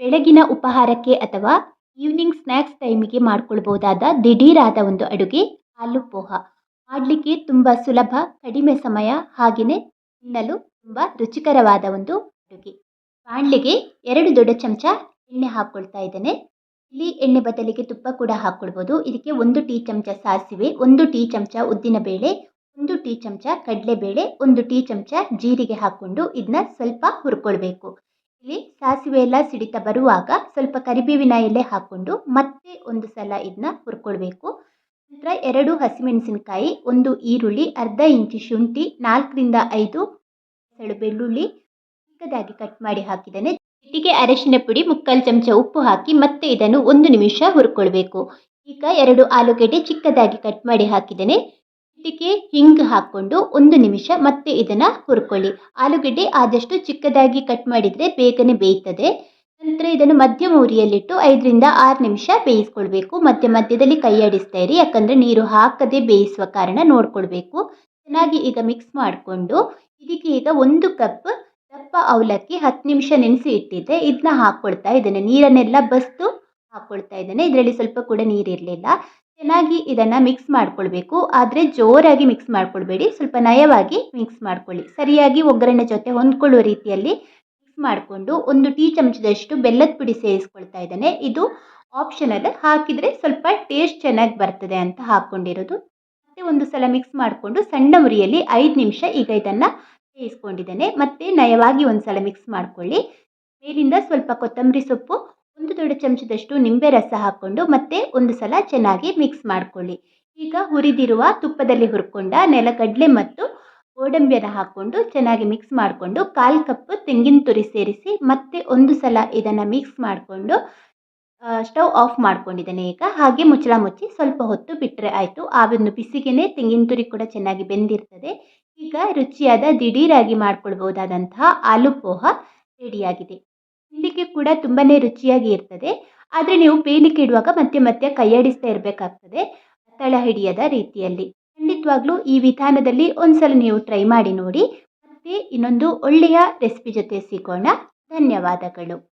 ಬೆಳಗಿನ ಉಪಹಾರಕ್ಕೆ ಅಥವಾ ಈವ್ನಿಂಗ್ ಸ್ನ್ಯಾಕ್ಸ್ ಟೈಮಿಗೆ ಮಾಡ್ಕೊಳ್ಬಹುದಾದ ದಿಢೀರಾದ ಒಂದು ಅಡುಗೆ ಆಲೂ ಪೋಹ. ಮಾಡಲಿಕ್ಕೆ ತುಂಬ ಸುಲಭ, ಕಡಿಮೆ ಸಮಯ ಹಾಗೆಯೇ ತಿನ್ನಲು ತುಂಬ ರುಚಿಕರವಾದ ಒಂದು ಅಡುಗೆ. ಬಾಣಲೆಗೆ ಎರಡು ದೊಡ್ಡ ಚಮಚ ಎಣ್ಣೆ ಹಾಕ್ಕೊಳ್ತಾ ಇದ್ದೇನೆ. ಇಲ್ಲಿ ಎಣ್ಣೆ ಬದಲಿಗೆ ತುಪ್ಪ ಕೂಡ ಹಾಕ್ಕೊಳ್ಬೋದು ಇದಕ್ಕೆ ಒಂದು ಟೀ ಚಮಚ ಸಾಸಿವೆ, ಒಂದು ಟೀ ಚಮಚ ಉದ್ದಿನಬೇಳೆ ಒಂದು ಟೀ ಚಮಚ ಕಡಲೆಬೇಳೆ, ಒಂದು ಟೀ ಚಮಚ ಜೀರಿಗೆ ಹಾಕ್ಕೊಂಡು ಇದನ್ನ ಸ್ವಲ್ಪ ಹುರ್ಕೊಳ್ಬೇಕು. ಸಾಸಿವೆ ಎಲ್ಲ ಸಿಡಿತ ಬರುವಾಗ ಸ್ವಲ್ಪ ಕರಿಬೇವಿನ ಎಲೆ ಹಾಕ್ಕೊಂಡು ಮತ್ತೆ ಒಂದು ಸಲ ಇದನ್ನ ಹುರ್ಕೊಳ್ಬೇಕು. ನಂತರ ಎರಡು ಹಸಿಮೆಣಸಿನಕಾಯಿ, ಒಂದು ಈರುಳ್ಳಿ, ಅರ್ಧ ಇಂಚು ಶುಂಠಿ, ನಾಲ್ಕರಿಂದ ಐದು ಸೆಳು ಬೆಳ್ಳುಳ್ಳಿ ಚಿಕ್ಕದಾಗಿ ಕಟ್ ಮಾಡಿ ಹಾಕಿದ್ದೇನೆ. ಜೊತೆಗೆ ಅರಶಿನ ಪುಡಿ, ಮುಕ್ಕಾಲು ಚಮಚ ಉಪ್ಪು ಹಾಕಿ ಮತ್ತೆ ಇದನ್ನು ಒಂದು ನಿಮಿಷ ಹುರ್ಕೊಳ್ಬೇಕು. ಈಗ ಎರಡು ಆಲೂಗೆಡ್ಡೆ ಚಿಕ್ಕದಾಗಿ ಕಟ್ ಮಾಡಿ ಹಾಕಿದ್ದೇನೆ. ಚಿಟಿಕೆ, ಹಿಂಗ್ ಹಾಕ್ಕೊಂಡು ಒಂದು ನಿಮಿಷ ಮತ್ತೆ ಇದನ್ನ ಹುರ್ಕೊಳ್ಳಿ. ಆಲೂಗಡ್ಡೆ ಆದಷ್ಟು ಚಿಕ್ಕದಾಗಿ ಕಟ್ ಮಾಡಿದ್ರೆ ಬೇಗನೆ ಬೇಯ್ತದೆ. ನಂತರ ಇದನ್ನು ಮಧ್ಯಮ ಉರಿಯಲ್ಲಿಟ್ಟು ಐದರಿಂದ ಆರು ನಿಮಿಷ ಬೇಯಿಸ್ಕೊಳ್ಬೇಕು. ಮಧ್ಯ ಮಧ್ಯದಲ್ಲಿ ಕೈಯಾಡಿಸ್ತಾ ಇರಿ. ಯಾಕಂದ್ರೆ ನೀರು ಹಾಕದೆ ಬೇಯಿಸುವ ಕಾರಣ ನೋಡ್ಕೊಳ್ಬೇಕು. ಚೆನ್ನಾಗಿ ಈಗ ಮಿಕ್ಸ್ ಮಾಡಿಕೊಂಡು ಇದಕ್ಕೆ ಈಗ ಒಂದು ಕಪ್ ದಪ್ಪ ಅವಲಕ್ಕಿ ಹತ್ತು ನಿಮಿಷ ನೆನೆಸಿ ಇಟ್ಟಿದ್ದೆ ಇದನ್ನ ಹಾಕ್ಕೊಳ್ತಾ ಇದ್ದೇನೆ ನೀರನ್ನೆಲ್ಲ ಬಸ್ದು ಹಾಕ್ಕೊಳ್ತಾ ಇದ್ದೇನೆ ಇದರಲ್ಲಿ ಸ್ವಲ್ಪ ಕೂಡ ನೀರಿರಲಿಲ್ಲ ಚೆನ್ನಾಗಿ ಇದನ್ನು ಮಿಕ್ಸ್ ಮಾಡ್ಕೊಳ್ಬೇಕು. ಆದರೆ ಜೋರಾಗಿ ಮಿಕ್ಸ್ ಮಾಡ್ಕೊಳ್ಬೇಡಿ. ಸ್ವಲ್ಪ ನಯವಾಗಿ ಮಿಕ್ಸ್ ಮಾಡ್ಕೊಳ್ಳಿ. ಸರಿಯಾಗಿ ಒಗ್ಗರಣೆ ಜೊತೆ ಹೊಂದ್ಕೊಳ್ಳುವ ರೀತಿಯಲ್ಲಿ ಮಿಕ್ಸ್ ಮಾಡಿಕೊಂಡು ಒಂದು ಟೀ ಚಮಚದಷ್ಟು ಬೆಲ್ಲದ ಪುಡಿ ಸೇರಿಸ್ಕೊಳ್ತಾ ಇದ್ದಾನೆ. ಇದು ಆಪ್ಷನಲ್ ಹಾಕಿದರೆ ಸ್ವಲ್ಪ ಟೇಸ್ಟ್ ಚೆನ್ನಾಗಿ ಬರ್ತದೆ ಅಂತ ಹಾಕ್ಕೊಂಡಿರೋದು ಮತ್ತೆ ಒಂದು ಸಲ ಮಿಕ್ಸ್ ಮಾಡಿಕೊಂಡು ಸಣ್ಣ ಉರಿಯಲ್ಲಿ ಐದು ನಿಮಿಷ ಈಗ ಇದನ್ನು ಬೇಯಿಸ್ಕೊಂಡಿದ್ದೇನೆ ಮತ್ತು ನಯವಾಗಿ ಒಂದು ಸಲ ಮಿಕ್ಸ್ ಮಾಡಿಕೊಳ್ಳಿ. ಮೇಲಿಂದ ಸ್ವಲ್ಪ ಕೊತ್ತಂಬರಿ ಸೊಪ್ಪು ಒಂದು ದೊಡ್ಡ ಚಮಚದಷ್ಟು ನಿಂಬೆ ರಸ ಹಾಕ್ಕೊಂಡು ಮತ್ತೆ ಒಂದು ಸಲ ಚೆನ್ನಾಗಿ ಮಿಕ್ಸ್ ಮಾಡಿಕೊಳ್ಳಿ. ಈಗ ಹುರಿದಿರುವ ತುಪ್ಪದಲ್ಲಿ ಹುರ್ಕೊಂಡ ನೆಲಗಡಲೆ ಮತ್ತು ಗೋಡಂಬಿಯನ್ನು ಹಾಕ್ಕೊಂಡು ಚೆನ್ನಾಗಿ ಮಿಕ್ಸ್ ಮಾಡಿಕೊಂಡು ಕಾಲು ಕಪ್ ತೆಂಗಿನ ತುರಿ ಸೇರಿಸಿ ಮತ್ತೆ ಒಂದು ಸಲ ಇದನ್ನು ಮಿಕ್ಸ್ ಮಾಡಿಕೊಂಡು ಸ್ಟವ್ ಆಫ್ ಮಾಡ್ಕೊಂಡಿದ್ದೇನೆ ಈಗ. ಹಾಗೆ ಮುಚ್ಚಳ ಮುಚ್ಚಿ ಸ್ವಲ್ಪ ಹೊತ್ತು ಬಿಟ್ಟರೆ ಆಯಿತು. ಆ ಒಂದು ಬಿಸಿಗೆನೆ ತೆಂಗಿನ ತುರಿ ಕೂಡ ಚೆನ್ನಾಗಿ ಬೆಂದಿರ್ತದೆ. ಈಗ ರುಚಿಯಾದ ದಿಢೀರಾಗಿ ಮಾಡ್ಕೊಳ್ಬಹುದಾದಂತಹ ಆಲೂ ಪೋಹ ರೆಡಿಯಾಗಿದೆ. ತಿನ್ನಲಿಕ್ಕೆ ಕೂಡ ತುಂಬಾ ರುಚಿಯಾಗಿ ಇರ್ತದೆ. ಆದರೆ ನೀವು ಬೇಯಲಿಕ್ಕೆ ಇಡುವಾಗ ಮತ್ತೆ ಮತ್ತೆ ಕೈಯಾಡಿಸ್ತಾ ಇರಬೇಕಾಗ್ತದೆ. ತಳ ಹಿಡಿಯದ ರೀತಿಯಲ್ಲಿ. ಖಂಡಿತವಾಗ್ಲೂ ಈ ವಿಧಾನದಲ್ಲಿ ಒಂದ್ಸಲ ನೀವು ಟ್ರೈ ಮಾಡಿ ನೋಡಿ. ಮತ್ತೆ ಇನ್ನೊಂದು ಒಳ್ಳೆಯ ರೆಸಿಪಿ ಜೊತೆ ಸಿಗೋಣ. ಧನ್ಯವಾದಗಳು.